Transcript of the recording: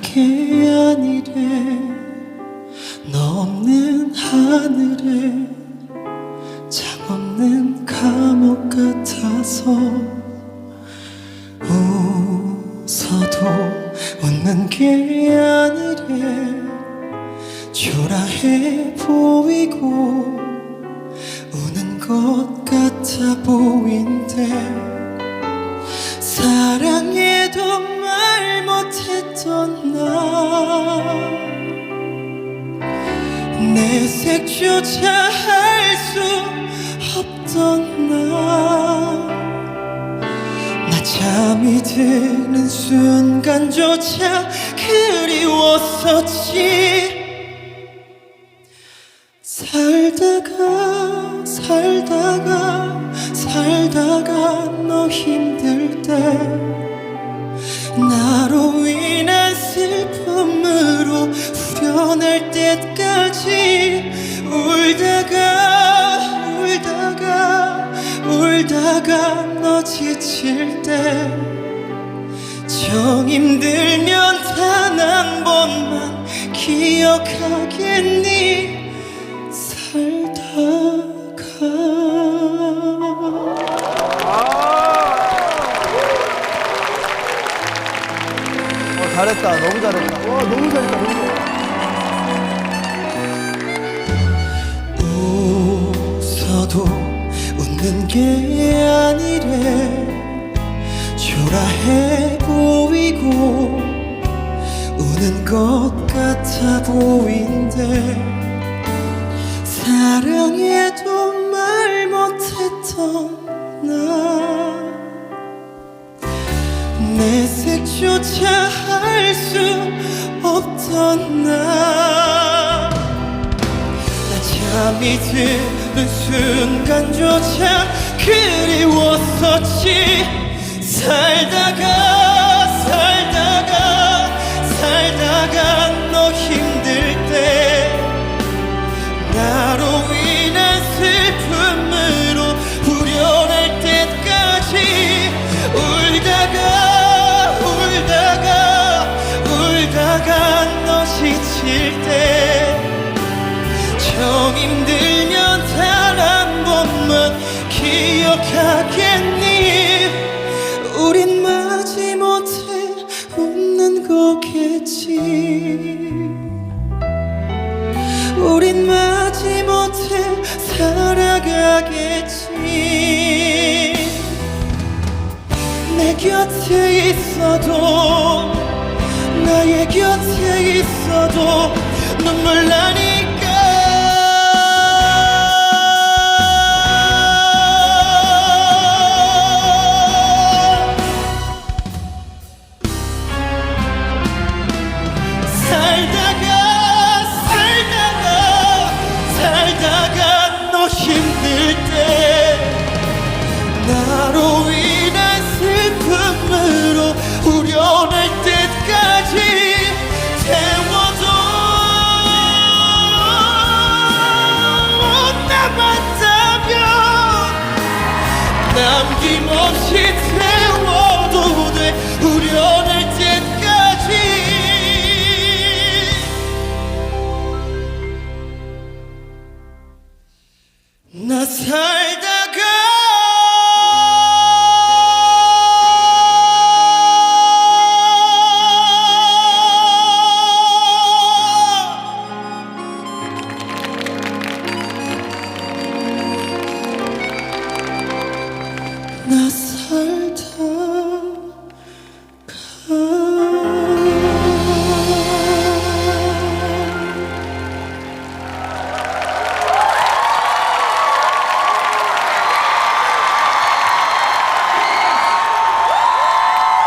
게 아니래 너 없는 하늘에 장 없는 감옥 같아서 웃어도 웃는 게 아니래 초라해 보이고 우는 것 같아 보인대. 사랑해도 말 못했던 나? 내 색조차 할 수 없던 나? 나 잠이 드는 순간조차 그리웠었지. 살다가 살다가 살다가 너 힘들 때 후련할 때까지 울다가 울다가 울다가 너 지칠 때 정 힘들면 단 한 번만 기억하겠니 살다가 어, 잘했다. 너무 잘했다. 와, 너무 잘했다. 너무 잘했다. 웃는 게 아니래. 초라해 보이고 우는 것 같아 보인대. 사랑해도 말 못했던 나. 내 색조차 할 수 없던 나나 잠이 드는 순간조차 그리웠었지. 살다가 곁에 있어도 나의 곁에 있어도 눈물 나니 heard